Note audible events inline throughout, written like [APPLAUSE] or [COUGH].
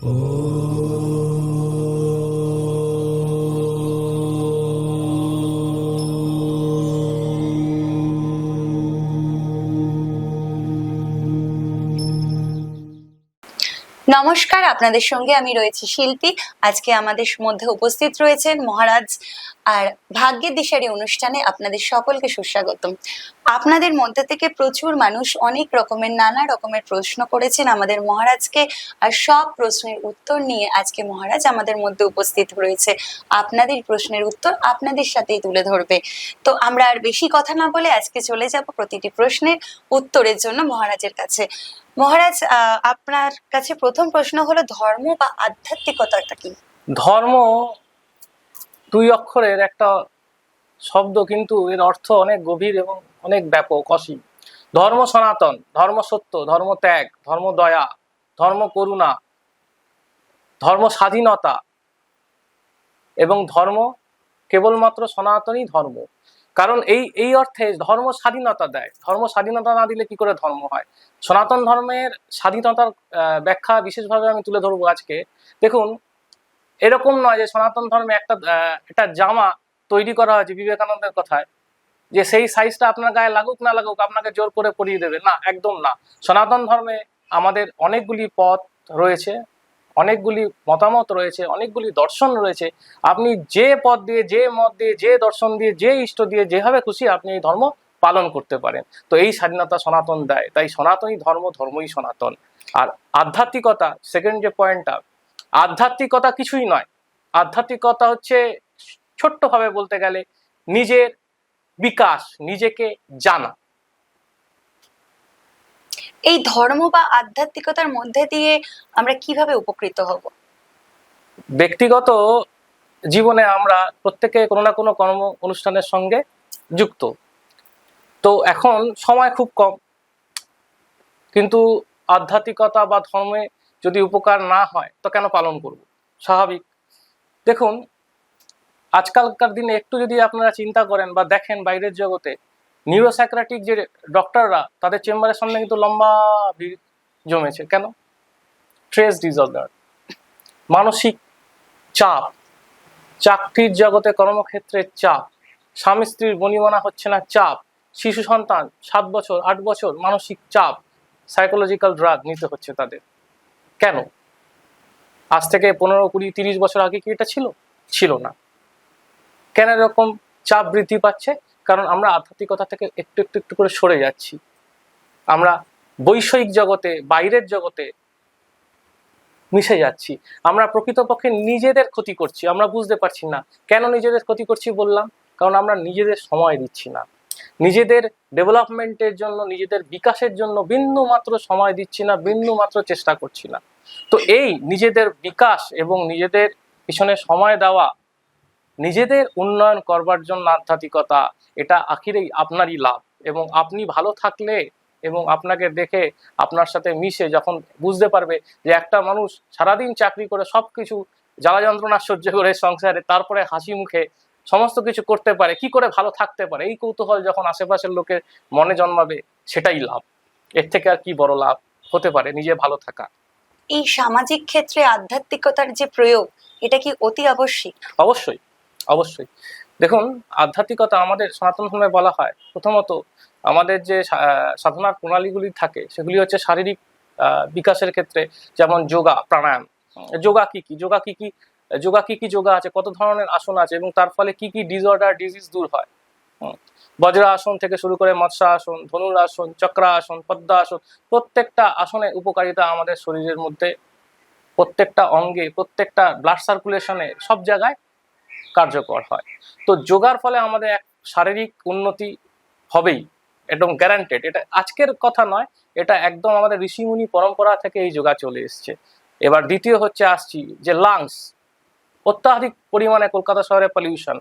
নমস্কার আপনাদের সঙ্গে আমি রয়েছি শিল্পী। আজকে আমাদের মধ্যে উপস্থিত রয়েছেন মহারাজ আর ভাগ্যের দিশারি অনুষ্ঠানে আপনাদের সকলকে সুস্বাগতম। আপনাদের মধ্যে থেকে প্রচুর মানুষ অনেক রকমের, নানা রকমের প্রশ্ন করেছেন আমাদের মহারাজকে আর সব প্রশ্নের উত্তর নিয়ে আজকে মহারাজ আমাদের মধ্যে উপস্থিত রয়েছে। আপনাদের প্রশ্নের উত্তর আপনাদের সাথেই তুলে ধরবে। তো আমরা আর বেশি কথা না বলে আজকে চলে যাব প্রতিটি প্রশ্নের উত্তরের জন্য মহারাজের কাছে। মহারাজ আপনার কাছে প্রথম প্রশ্ন হলো ধর্ম বা আধ্যাত্মিকতাটা কি? ধর্ম দুই অক্ষরের একটা শব্দ কিন্তু এর অর্থ অনেক গভীর এবং অনেক ব্যাপক, অসীম। ধর্ম সনাতন, ধর্ম সত্য, ধর্ম ত্যাগ, ধর্ম দয়া, ধর্ম করুণা, ধর্ম স্বাধীনতা এবং ধর্ম কেবলমাত্র সনাতনই ধর্ম। কারণ এই এই অর্থে ধর্ম স্বাধীনতা দেয়। ধর্ম স্বাধীনতা না দিলে কি করে ধর্ম হয়? সনাতন ধর্মের স্বাধীনতার ব্যাখ্যা বিশেষভাবে আমি তুলে ধরবো আজকে। দেখুন এরকম নয় যে সনাতন ধর্মে একটা একটা জামা তৈরি করা হয়েছে বিবেকানন্দের কথায়, যে সেই সাইজটা আপনার গায়ে লাগুক না লাগুক, আপনাকে জোর করে পরিয়ে দেবে। না, একদম না। সনাতন ধর্মে আমাদের অনেকগুলি পথ রয়েছে, অনেকগুলি মতামত রয়েছে, অনেকগুলি দর্শন রয়েছে। আপনি যে পথ দিয়ে, যে মত দিয়ে, যে দর্শন দিয়ে, যে ইষ্ট দিয়ে যেভাবে খুশি আপনি এই ধর্ম পালন করতে পারেন। তো এই স্বাধীনতা সনাতন দেয়। তাই সনাতনী ধর্ম ধর্মই সনাতন। আর আধ্যাত্মিকতা সেকেন্ড যে পয়েন্টটা আধ্যাত্মিকতা কিছুই নয়। আধ্যাত্মিকতা হচ্ছে ছোট্টভাবে বলতে গেলে নিজের বিকাশ নিজেকে জানা। এই ধর্ম বা আধ্যাত্মিকতার মধ্যে দিয়ে আমরা কীভাবে উপকৃত হব? ব্যক্তিগত জীবনে আমরা প্রত্যেকে কোনো না কোনো কর্ম অনুষ্ঠানের সঙ্গে যুক্ত। তো এখন সময় খুব কম। কিন্তু আধ্যাত্মিকতা বা ধর্মে যদি উপকার না হয়, তো কেন পালন করব? স্বাভাবিক। দেখুন, আজকালকার দিনে একটু যদি আপনারা চিন্তা করেন বা দেখেন বাইরের জগতে নিউরোসাইক্রাটিক যে ডক্টররা তাদের চেম্বারের সামনে কিন্তু লম্বা ভিড় জমেছে। কেন? স্ট্রেস ডিসঅর্ডার মানসিক চাপ, চাকরির জগতে কর্মক্ষেত্রের চাপ, স্বামী স্ত্রীর বনিবনা হচ্ছে না চাপ, শিশু সন্তান, সাত বছর, আট বছর মানসিক চাপ সাইকোলজিক্যাল ড্রাগ নিতে হচ্ছে তাদের। কেন? আজ থেকে পনেরো, কুড়ি, তিরিশ বছর আগে কি এটা ছিল? ছিল না। কেন এরকম চাপ বৃদ্ধি পাচ্ছে? কারণ আমরা আধ্যাত্মিকতা থেকে একটু একটু একটু করে সরে যাচ্ছি। আমরা বৈষয়িক জগতে, বাইরের জগতে মিশে যাচ্ছি। আমরা প্রকৃতপক্ষে নিজেদের ক্ষতি করছি। আমরা বুঝতে পারছি না। কেন নিজেদের ক্ষতি করছি বললাম? কারণ আমরা নিজেদের সময় দিচ্ছি না। নিজেদের ডেভেলপমেন্টের জন্য, নিজেদের বিকাশের জন্য বিন্দু মাত্র সময় দিচ্ছি না বিন্দু মাত্র চেষ্টা করছি না। তো এই নিজেদের বিকাশ এবং নিজেদের পিছনে সময় দেওয়া, নিজেদের উন্নয়ন করবার জন্য আধ্যাত্মিকতা, এটা আখিরেই আপনারই লাভ। এবং আপনি ভালো থাকলে এবং আপনাকে দেখে আপনার সাথে মিশে যখন বুঝতে পারবে যে একটা মানুষ সারাদিন চাকরি করে সবকিছু জ্বালা যন্ত্রণা সহ্য করে সংসারে, তারপরে হাসি মুখে সমস্ত কিছু করতে পারে কি করে ভালো থাকতে পারে এই কৌতূহল যখন আশেপাশের লোকের মনে জন্মাবে সেটাই লাভ। এর থেকে আর কি বড় লাভ? হতে পারে নিজে ভালো থাকা। এই সামাজিক ক্ষেত্রে আধ্যাত্মিকতার যে প্রয়োগ এটা কি অতি আবশ্যিক? অবশ্যই অবশ্যই। দেখুন আধ্যাত্মিকতা আমাদের সনাতন ধর্মে বলা হয় প্রথমত আমাদের যে সাধনার প্রণালীগুলি থাকে সেগুলি হচ্ছে শারীরিক বিকাশের ক্ষেত্রে যেমন যোগা প্রাণায়াম। যোগা কি কি? যোগা কি কি? যোগা কি কি যোগা আছে, কত ধরনের আসন আছে এবং তার ফলে কি কি ডিসঅর্ডার ডিজিজ দূর হয়। বজ্র আসন থেকে শুরু করে মৎস্য আসন ধনুর আসন চক্র আসন পদ্মা আসন প্রত্যেকটা আসনের উপকারিতা আমাদের শরীরের মধ্যে, প্রত্যেকটা অঙ্গে, প্রত্যেকটা ব্লাড সার্কুলেশনে সব জায়গায় কার্যকর হয়। তো যোগার ফলে আমাদের এক শারীরিক উন্নতি হবেই, একদম গ্যারান্টেড এটা আজকের কথা নয়, এটা একদম আমাদের ঋষিমুনি পরম্পরা থেকে এই যোগা চলে এসছে। এবার দ্বিতীয় হচ্ছে আসছি যে লাংস অত্যাধিক পরিমাণে কলকাতা শহরে পলিউশন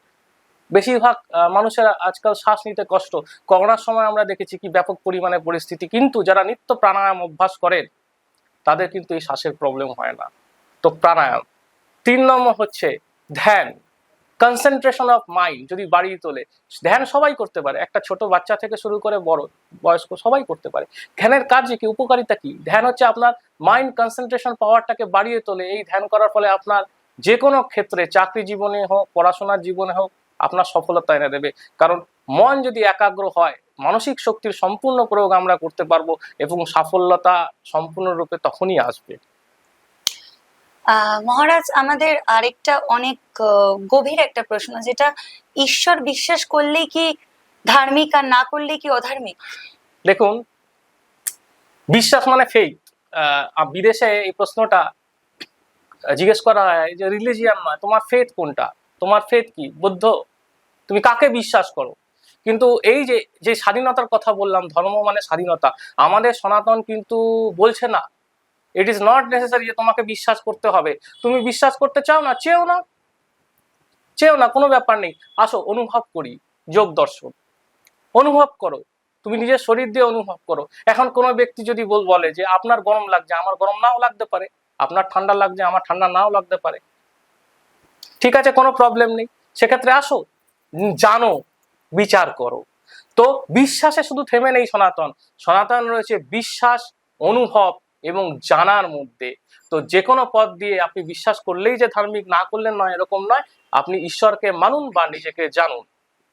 বেশিরভাগ মানুষেরা আজকাল শ্বাস নিতে কষ্ট। করোনার সময় আমরা দেখেছি কি ব্যাপক পরিমাণে পরিস্থিতি, কিন্তু যারা নিত্য প্রাণায়াম অভ্যাস করেন, তাদের কিন্তু এই শ্বাসের প্রবলেম হয় না। তো প্রাণায়াম। তিন নম্বর হচ্ছে ধ্যান। কনসেন্ট্রেশন অফ মাইন্ড যদি বাড়িয়ে তোলে, ধ্যান সবাই করতে পারে। একটা ছোট বাচ্চা থেকে শুরু করে বড়, বয়স্ক সবাই করতে পারে। ধ্যানের কার্য কি, উপকারিতা কি? ধ্যান হচ্ছে আপনার মাইন্ড কনসেন্ট্রেশন পাওয়ারটাকে বাড়িয়ে তোলে। এই ধ্যান করার ফলে আপনার যে কোনো ক্ষেত্রে চাকরি জীবনে হোক পড়াশোনার জীবনে হোক আপনার সফলতা এনে দেবে। কারণ মন যদি একাগ্র হয় মানসিক শক্তির সম্পূর্ণ প্রয়োগ আমরা করতে পারব এবং সাফল্যতা সম্পূর্ণরূপে তখনই আসবে। আহ, মহারাজ আমাদের আরেকটা অনেক গভীর একটা প্রশ্ন যেটা ঈশ্বর বিশ্বাস করলেই কি ধার্মিক আর না করলেই কি অধার্মিক? দেখুন বিশ্বাস মানে ফেইথ বিদেশে এই প্রশ্নটা জিজ্ঞেস করা হয় যে রিলিজিয়ান নয় তোমার ফেথ কোনটা? তোমার ফেথ কি? বুদ্ধ? তুমি কাকে বিশ্বাস করো? কিন্তু এই যে যে স্বাধীনতার কথা বললাম, ধর্ম মানে স্বাধীনতা, আমাদের সনাতন কিন্তু বলছে না। ইট ইজ নট নেসেসারি যে তোমাকে বিশ্বাস করতে হবে। তুমি বিশ্বাস করতে চাও না, চেও না। চেও না, কোনো ব্যাপার নেই। আসো, অনুভব করি, যোগ দর্শন। অনুভব করো। তুমি নিজের শরীর দিয়ে অনুভব করো। এখন কোনো ব্যক্তি যদি বল, বলে যে, আপনার গরম লাগছে, আমার গরম নাও লাগতে পারে। আপনার ঠান্ডা লাগছে, আমার ঠান্ডা নাও লাগতে পারে। ঠিক আছে, কোনো প্রবলেম নেই। সেক্ষেত্রে আসো জানো, বিচার করো। তো বিশ্বাসে শুধু থেমে নেই সনাতন। সনাতন রয়েছে বিশ্বাস, অনুভব এবং জানার মধ্যে। তো যে কোনো পথ দিয়ে আপনি বিশ্বাস করলেই যে ধার্মিক, না করলেন নয়, এরকম নয়। আপনি ঈশ্বরকে মানুন বা নিজেকে জানুন।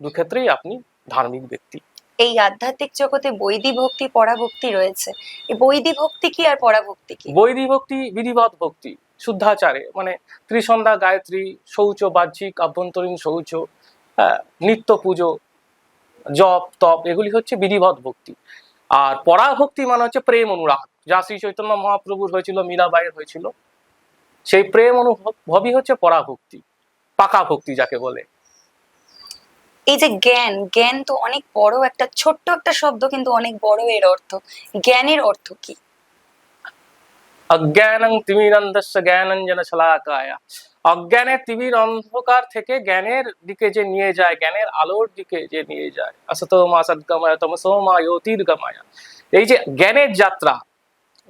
দুক্ষেত্রেই আপনি ধার্মিক ব্যক্তি। এই আধ্যাত্মিক জগতে বৈদি ভক্তি পরাভক্তি রয়েছে। বৈদি ভক্তি কি আর পরাভক্তি কি? বৈদি ভক্তি বিধিবৎ ভক্তি শুদ্ধাচারে মানে ত্রিসন্ধ্যা গায়ত্রী শৌচ বাহ্যিক আভ্যন্তরীণ শৌচ হ্যাঁ, নিত্য পুজো জপ তপ এগুলি হচ্ছে বিধিবৎ ভক্তি। আর পরাভক্তি মানে হচ্ছে প্রেম অনুরাগ যা শ্রী চৈতন্য মহাপ্রভুর হয়েছিল মীরাবাইয়ের হয়েছিল। সেই প্রেম অনুভবই হচ্ছে পরাভক্তি পাকা ভক্তি যাকে বলে। এই যে জ্ঞান জ্ঞান তো অনেক বড় একটা, ছোট্ট একটা শব্দ, কিন্তু অনেক বড় এর অর্থ। জ্ঞানের অর্থ কি? অজ্ঞানং তিমিরন্ধস্য জ্ঞানঞ্জন শলাকায়। অজ্ঞানের তিমির অন্ধকার থেকে জ্ঞানের দিকে যে নিয়ে যায়, জ্ঞানের আলোর দিকে যে নিয়ে যায়। অসতমা সদ্গময় তমসোমা জ্যোতির্গময়। এই যে জ্ঞানের যাত্রা,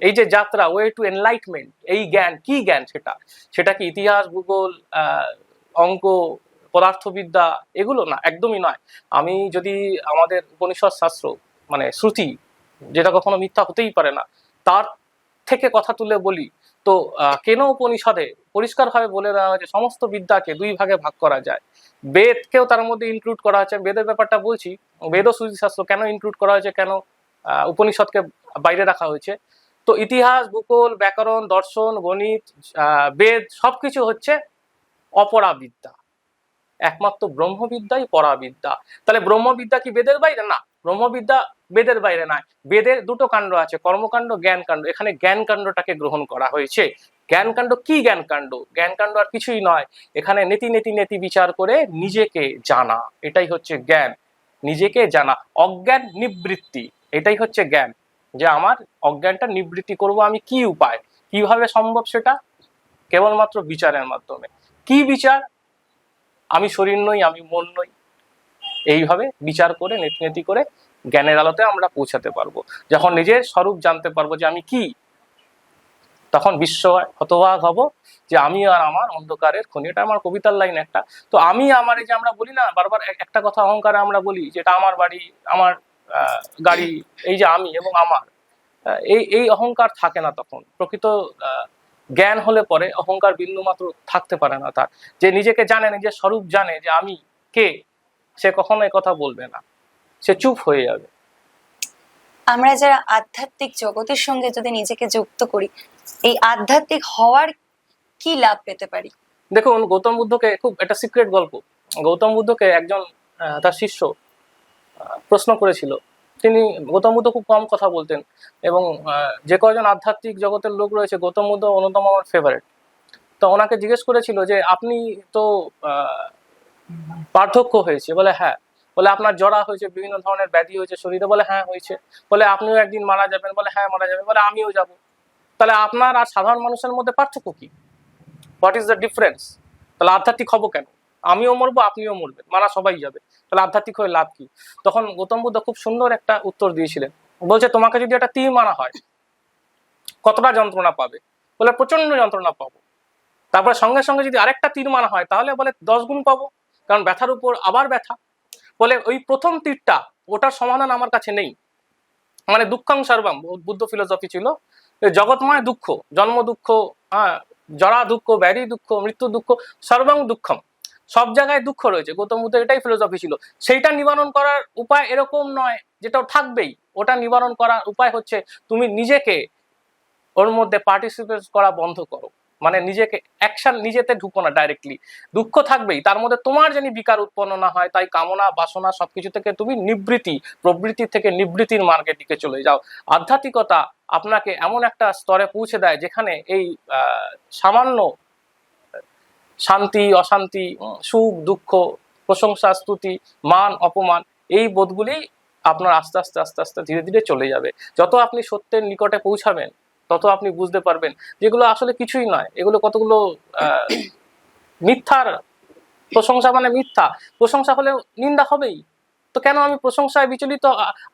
এই যে যাত্রা ওয়ে টু এনলাইটমেন্ট এই জ্ঞান, কি জ্ঞান সেটা? সেটা কি ইতিহাস, ভূগোল অঙ্ক পদার্থবিদ্যা এগুলো না, একদমই নয়। আমি যদি আমাদের উপনিষদ শাস্ত্র মানে শ্রুতি, যেটা কখনো মিথ্যা হতেই পারে না, তার থেকে কথা তুলে বলি, তো কেন উপনিষদে পরিষ্কারভাবে বলে দেওয়া হয়েছে, সমস্ত বিদ্যাকে দুই ভাগে ভাগ করা যায়? বেদকেও তার মধ্যে ইনক্লুড করা হয়েছে। বেদের ব্যাপারটা বলছি, বেদ ও শাস্ত্র কেন ইনক্লুড করা হয়েছে, কেন উপনিষদকে বাইরে রাখা হয়েছে? তো ইতিহাস, ভূগোল, ব্যাকরণ, দর্শন, গণিত বেদ সবকিছু হচ্ছে অপরাবিদ্যা। একমাত্র ব্রহ্মবিদ্যাই পরাবিদ্যা। তাহলে ব্রহ্মবিদ্যা কি বেদের বাইরে? না, ব্রহ্মবিদ্যা বেদের বাইরে নয়। বেদের দুটো কাণ্ড আছে, কর্মকাণ্ড জ্ঞান কাণ্ড এখানে জ্ঞান কাণ্ডটাকে গ্রহণ করা হয়েছে। জ্ঞান কাণ্ড কি জ্ঞান কাণ্ড জ্ঞান কাণ্ড আর কিছুই নয়। এখানে নেতি নেতি নেতি বিচার করে নিজেকে জানা, এটাই হচ্ছে জ্ঞান। নিজেকে জানা, অজ্ঞান নিবৃত্তি, এটাই হচ্ছে জ্ঞান। যে আমার অজ্ঞানটা নিবৃত্তি করব আমি কি উপায়? কীভাবে সম্ভব সেটা? কেবলমাত্র বিচারের মাধ্যমে। কি বিচার? আমি শরীর নই, আমি মন নই। এইভাবে বিচার করে নেতি নেতি করে জ্ঞানের আলোতে আমরা পৌঁছাতে পারব। যখন নিজের স্বরূপ জানতে পারব যে আমি কি, তখন বিশ্ব হতবাক হব যে আমি আর আমার অন্ধকারের খনি। এটা আমার কবিতার লাইন একটা। তো আমি আমার যে আমরা বলি না, বারবার এক- একটা কথা অহংকারে আমরা বলি, যেটা আমার বাড়ি, আমার গাড়ি, এই যে আমি এবং আমার। এই এই অহংকার থাকে না তখন। প্রকৃত জ্ঞান হলে পরে অহংকার বিন্দু মাত্র থাকতে পারে না তার। যে নিজেকে জানে নিজের স্বরূপ জানে যে আমি কে সে কখনো কথা বলবে না। সে চুপ হয়ে যাবে। আমরা যারা আধ্যাত্মিক জগতের সঙ্গে যদি নিজেকে যুক্ত করি এই আধ্যাত্মিক হওয়ার কি লাভ পেতে পারি? দেখুন গৌতম বুদ্ধকে খুব একটা সিক্রেট গল্প। গৌতম বুদ্ধকে একজন তার শিষ্য প্রশ্ন করেছিল তিনি গৌতম বুদ্ধ খুব কম কথা বলতেন এবং যে কয়জন আধ্যাত্মিক জগতের লোক রয়েছে গৌতম বুদ্ধ অন্যতম আমার ফেভারেট তো ওনাকে জিজ্ঞেস করেছিল যে, আপনি তো পার্থক্য হয়েছে? বলে হ্যাঁ। বলে, আপনার জরা হয়েছে, বিভিন্ন ধরনের ব্যাধি হয়েছে, শরীরে। বলে হ্যাঁ হয়েছে। বলে, আপনিও একদিন মারা যাবেন? বলে হ্যাঁ মারা যাবেন। বলে, আমিও যাব। তাহলে আপনার আর সাধারণ মানুষের মধ্যে পার্থক্য কি? হোয়াট ইজ দ্য ডিফারেন্স তাহলে আধ্যাত্মিক হব কেন? আমিও মরবো, আপনিও মরবেন, মারা সবাই যাবে। তাহলে আধ্যাত্মিক হয়ে লাভ কি? তখন গৌতম বুদ্ধ খুব সুন্দর একটা উত্তর দিয়েছিলেন। বলছে, তোমাকে যদি একটা তীর মারা হয়, কতটা যন্ত্রণা পাবে? বলে প্রচণ্ড যন্ত্রণা পাবো। তারপরে সঙ্গে সঙ্গে যদি আরেকটা তীর মারা হয়, তাহলে বলে, দশ গুণ পাবো, কারণ ব্যথার উপর আবার ব্যথা। বলে, ওই প্রথম তীরটা ওটার সমাধান আমার কাছে নেই। মানে দুঃখাং সর্বম, বুদ্ধ ফিলোসফি ছিল জগৎময় দুঃখ, জন্ম দুঃখ হ্যাঁ জরা দুঃখ, ব্যাধি দুঃখ, মৃত্যু দুঃখ, সর্বং দুঃখম। সব জায়গায় দুঃখ রয়েছে। গৌতম বুদ্ধের এটাই ফিলোসফি ছিল। সেইটা নিবারণ করার উপায় এরকম নয় যেটা থাকবেই। ওটা নিবারণ করার উপায় হচ্ছে তুমি নিজেকে ওর মধ্যে পার্টিসিপেট করা বন্ধ করো। মানে নিজেকে অ্যাকশন নিজেতে ঢুকো না ডাইরেক্টলি দুঃখ থাকবেই। তার মধ্যে তোমার যেন বিকার উৎপন্ন না হয়, তাই কামনা, বাসনা সবকিছু থেকে তুমি নিবৃত্তি প্রবৃত্তি থেকে নিবৃত্তির মার্গের দিকে চলে যাও। আধ্যাত্মিকতা আপনাকে এমন একটা স্তরে পৌঁছে দেয় যেখানে এই সামান্য শান্তি, অশান্তি, সুখ, দুঃখ, প্রশংসা, স্তুতি, মান, অপমান, এই বোধগুলি আপনার আস্তে আস্তে আস্তে আস্তে ধীরে ধীরে চলে যাবে। যত আপনি সত্যের নিকটে পৌঁছাবেন, তত আপনি বুঝতে পারবেন যেগুলো আসলে কিছুই নয়। এগুলো কতগুলো মিথ্যার প্রশংসা মানে মিথ্যা। প্রশংসা হলে নিন্দা হবেই। তো কেন আমি প্রশংসায় বিচলিত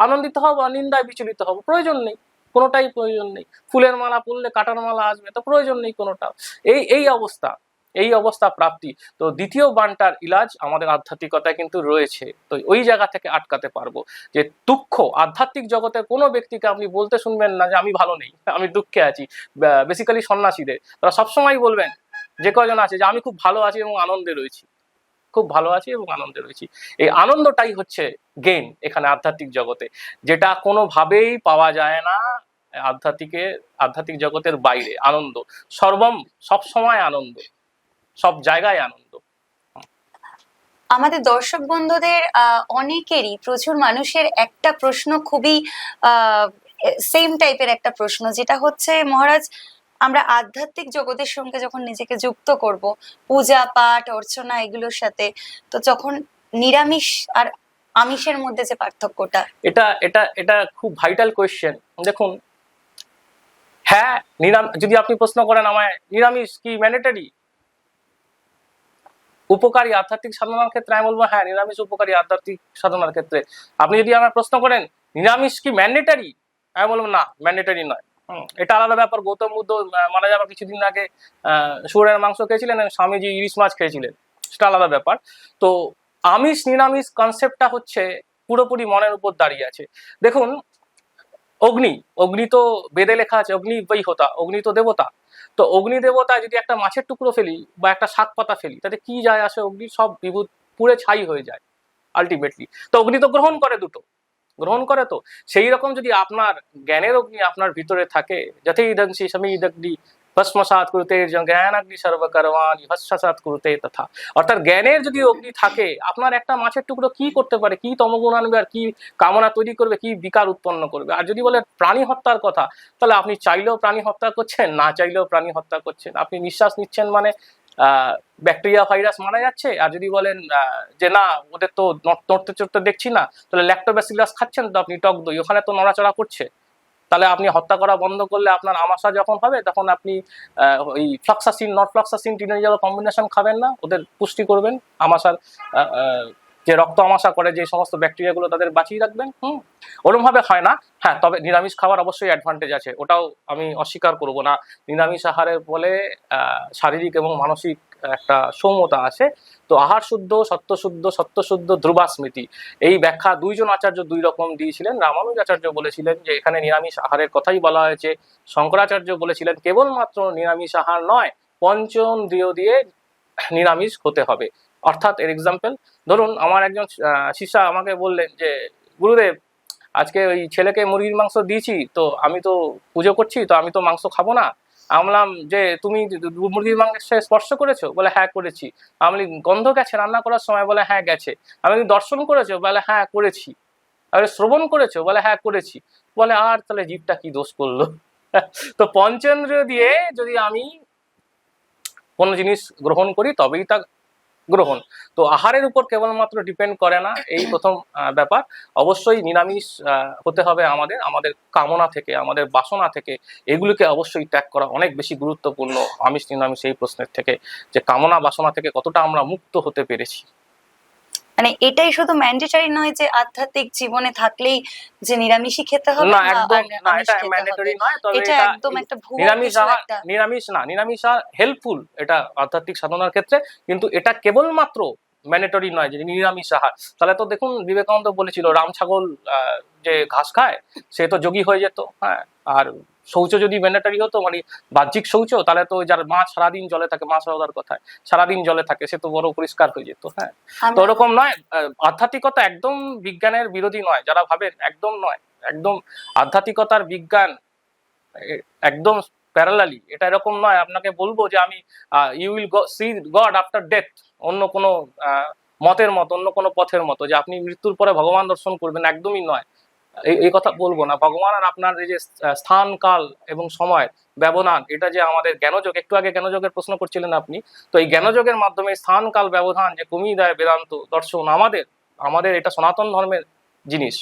আনন্দিত হব? আর নিন্দায় বিচলিত হব? প্রয়োজন নেই। কোনোটাই প্রয়োজন নেই। ফুলের মালা পরলে কাটার মালা আসবে, তো প্রয়োজন নেই কোনোটা। এই এই অবস্থা। এই অবস্থা প্রাপ্তি। তো দ্বিতীয় বানটার ইলাজ আমাদের আধ্যাত্মিকতায় কিন্তু রয়েছে। তো ওই জায়গা থেকে আটকাতে পারব যে দুঃখ, আধ্যাত্মিক জগতের কোনো ব্যক্তিকে আপনি বলতে শুনবেন না যে আমি ভালো নেই, আমি দুঃখে আছি। বেসিক্যালি সন্ন্যাসীদের। তারা সবসময় বলবেন, যে কজন আছে, যে আমি খুব ভালো আছি এবং আনন্দে রয়েছি। খুব ভালো আছি এবং আনন্দে রয়েছি। এই আনন্দটাই হচ্ছে গেম এখানে আধ্যাত্মিক জগতে। যেটা কোনোভাবেই পাওয়া যায় না আধ্যাত্মিকের, আধ্যাত্মিক জগতের বাইরে। আনন্দ। সর্বম, সবসময় আনন্দ। সব জায়গায় আনন্দ। আমাদের দর্শক বন্ধুদের অনেকেরই প্রচুর মানুষের একটা প্রশ্ন খুবই সেম টাইপের একটা প্রশ্ন যেটা হচ্ছে মহারাজ আমরা আধ্যাত্মিক জগতের সঙ্গে যখন নিজেকে যুক্ত করব পূজা পাঠ অর্চনা এগুলোর সাথে তো যখন নিরামিষ আর আমিষের মধ্যে যে পার্থক্যটা। এটা এটা এটা খুব ভাইটাল কোয়েশ্চেন দেখুন হ্যাঁ নিরাম যদি আপনি প্রশ্ন করেন আমায় নিরামিষ কি ম্যান্ডেটারি উপকারী আধ্যাত্মিক সাধনার ক্ষেত্রে আমি বলব হ্যাঁ নিরামিষ উপকারী আধ্যাত্মিক সাধনার ক্ষেত্রে। আপনি যদি আমার প্রশ্ন করেন, নিরামিষ কি ম্যান্ডেটারি আমি বলব, না ম্যান্ডেটারি নয়। এটা আলাদা ব্যাপার। গৌতম বুদ্ধ মারা যাওয়ার কিছুদিন আগে শুয়োরের মাংস খেয়েছিলেন স্বামীজি ইলিশ মাছ খেয়েছিলেন। সেটা আলাদা ব্যাপার। তো আমিষ নিরামিষ কনসেপ্টটা হচ্ছে পুরোপুরি মনের উপর দাঁড়িয়ে আছে। দেখুন অগ্নি অগ্নি তো বেদে লেখা আছে, অগ্নি বই হতা, অগ্নি তো দেবতা। তো অগ্নি দেবতা যদি একটা মাছের টুকরো ফেলি বা একটা শাক পাতা ফেলি, তাতে কি যায় আসে অগ্নি সব বিভূত পুরে ছাই হয়ে যায় আলটিমেটলি তো অগ্নি তো গ্রহণ করে দুটো, গ্রহণ করে তো। সেই রকম যদি আপনার জ্ঞানের অগ্নি আপনার ভিতরে থাকে স্বামী ইদগ্নি ভস্মসাত করতে জ্ঞানাগ্নি সর্বকরবাণী ভস্মসাত করতে তথা অর্থাৎ জ্ঞানের যদি অগ্নি থাকে, আপনার একটা মাছের টুকরো কি করতে পারে? কি তমগুণ আনবে আর কি কামনা তৈরি করবে? কি বিকার উৎপন্ন করবে? আর যদি বলে প্রাণী হত্যার কথা, তাহলে আপনি চাইলেও প্রাণী হত্যা করছেন, না চাইলেও প্রাণী হত্যা করছেন। আপনি নিঃশ্বাস নিচ্ছেন মানে ব্যাকটেরিয়া, ভাইরাস মারা যাচ্ছে। আর যদি বলেন যে না, ওদের তো নড়- নড়তে চড়তে দেখছি না, তাহলে ল্যাক্টোব্যাসিলাস খাচ্ছেন, তো আপনি টক দই, ওখানে তো নড়াচড়া করছে। তাহলে আপনি হত্যা করা বন্ধ করলে আপনার আমাশা যখন হবে, তখন আপনি ওই ফ্লক্সাসিন নট ফ্লক্সাসিন টিনেজার কম্বিনেশন খাবেন না, ওদের পুষ্টি করবেন আমাশার যে রক্ত আমাশা করে যে সমস্ত ব্যাকটেরিয়াগুলো তাদের বাঁচিয়ে রাখবেন, হুম? ওরমভাবে হয় না। হ্যাঁ তবে নিরামিষ খাবার অবশ্যই অ্যাডভান্টেজ আছে। ওটাও আমি অস্বীকার করব না। নিরামিষ আহারের ফলে শারীরিক এবং মানসিক একটা সৌমতা আছে। তো আহার শুদ্ধ সত্য শুদ্ধ সত্য শুদ্ধ ধ্রুবা স্মৃতি এই ব্যাখ্যা দুইজন আচার্য দুই রকম দিয়েছিলেন। রামানুজ আচার্য বলেছিলেন যে, এখানে নিরামিষ আহারের কথাই বলা হয়েছে। শঙ্করাচার্য বলেছিলেন, কেবলমাত্র নিরামিষ আহার নয়, পঞ্চন্দ্রিয় দিয়ে নিরামিষ হতে হবে। অর্থাৎ এর এক্সাম্পল ধরুন আমার একজন শিষ্যা আমাকে বললেন যে, গুরুদেব, আজকে ওই ছেলেকে মুরগির মাংস দিয়েছি, তো আমি তো পুজো করছি, তো আমি তো মাংস খাব না। আমি বললাম, যে, তুমি মুরগির মাংসে স্পর্শ করেছ? বলে হ্যাঁ করেছি। আমি গন্ধ গেছে রান্না করার সময়? বলে হ্যাঁ গেছে। আমি দর্শন করেছ? বলে হ্যাঁ করেছি। আমি শ্রবণ করেছ? বলে হ্যাঁ করেছি। বলে, আর তাহলে জীবটা কি দোষ করল? [LAUGHS] তো পঞ্চেন্দ্রিয় দিয়ে যদি আমি কোনো জিনিস গ্রহণ করি, তবেই তা গ্রহণ। তো আহারের উপর কেবলমাত্র ডিপেন্ড করে না, এই প্রথম ব্যাপার। অবশ্যই নিরামিষ হতে হবে আমাদের আমাদের কামনা থেকে, আমাদের বাসনা থেকে, এগুলিকে অবশ্যই ত্যাগ করা অনেক বেশি গুরুত্বপূর্ণ, আমিষ, নিরামিষ এই প্রশ্নের থেকে, যে কামনা বাসনা থেকে কতটা আমরা মুক্ত হতে পেরেছি। মানে এটাই শুধু ম্যান্ডেটারি নয় যে আধ্যাত্মিক জীবনে থাকলেই যে নিরামিষই খেতে হবে না একদম না এটা ম্যান্ডেটরি নয় তবে এটা একদম একটা ভুল নিরামিষ নিরামিষ না নিরামিষ হেল্পফুল এটা আধ্যাত্মিক সাধনার ক্ষেত্রে কিন্তু এটা কেবলমাত্র ম্যান্ডেটরি নয় যে নিরামিষ আহার। তাহলে তো দেখুন বিবেকানন্দ বলেছিল রাম ছাগল যে ঘাস খায় সে তো যোগী হয়ে যেত হ্যাঁ আর শৌচ যদি ম্যান্ডেটরি হতো মানে বাহ্যিক শৌচ তাহলে তো যার মা সারাদিন জলে থাকে মা হওয়ার কথায় সারাদিন জলে থাকে সে তো বড় পরিষ্কার হয়ে যেত হ্যাঁ? তো ওরকম নয় আধ্যাত্মিকতা একদম বিজ্ঞানের বিরোধী নয় যারা ভাবেন একদম নয় একদম আধ্যাত্মিকতার বিজ্ঞান একদম প্যারালালি এটা এরকম নয় আপনাকে বলব যে আমি you will see God after death অন্য কোনো মতের মত অন্য কোনো পথের মতো যে আপনি মৃত্যুর পরে ভগবান দর্শন করবেন একদমই নয়। এই কথা বলব না। ভগবান আর আপনার এই যে স্থান, কাল এবং সময়, ব্যবধান, এটা যে আমাদের জ্ঞানযোগ, একটু আগে জ্ঞানযোগের প্রশ্ন করছিলেন আপনি, তো এই জ্ঞানযোগের মাধ্যমে স্থান, কাল, ব্যবধান, যে কমিয়ে দেয়, বেদান্ত, দর্শন, আমাদের আমাদের এটা সনাতন ধর্মের জিনিস।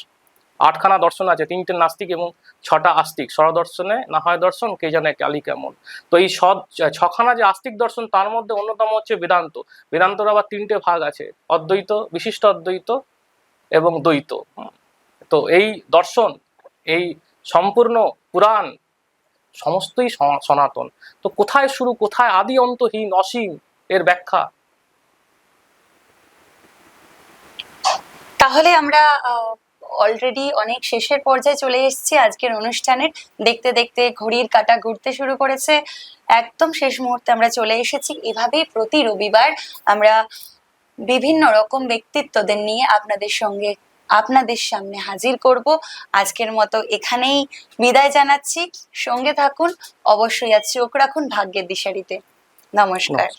আটখানা দর্শন আছে, তিনটে নাস্তিক এবং ছটা আস্তিক। স্বরদর্শনে না হয় দর্শন, কে জানে কালী কেমন। তো এই সদ ছখানা যে আস্তিক দর্শন, তার মধ্যে অন্যতম হচ্ছে বেদান্ত। বেদান্তর আবার তিনটে ভাগ আছে, অদ্বৈত, বিশিষ্ট অদ্বৈত এবং দ্বৈত। তো এই দর্শন, এই সম্পূর্ণ পুরাণ সমস্তই সনাতন। তো কোথায় শুরু, কোথায় আদি অন্তহীন, অসীম এর ব্যাখ্যা? তাহলে আমরা অলরেডি অনেক শেষের পর্যায়ে চলে এসেছি আজকের অনুষ্ঠানের। দেখতে দেখতে ঘড়ির কাঁটা ঘুরতে শুরু করেছে। একদম শেষ মুহূর্তে আমরা চলে এসেছি। এভাবেই প্রতি রবিবার আমরা বিভিন্ন রকম ব্যক্তিত্বদের নিয়ে আপনাদের সঙ্গে আপনাদের সামনে হাজির করব। আজকের মতো এখানেই বিদায় জানাচ্ছি। সঙ্গে থাকুন। অবশ্যই আজ চোখ রাখুন ভাগ্যের দিশারিতে। নমস্কার।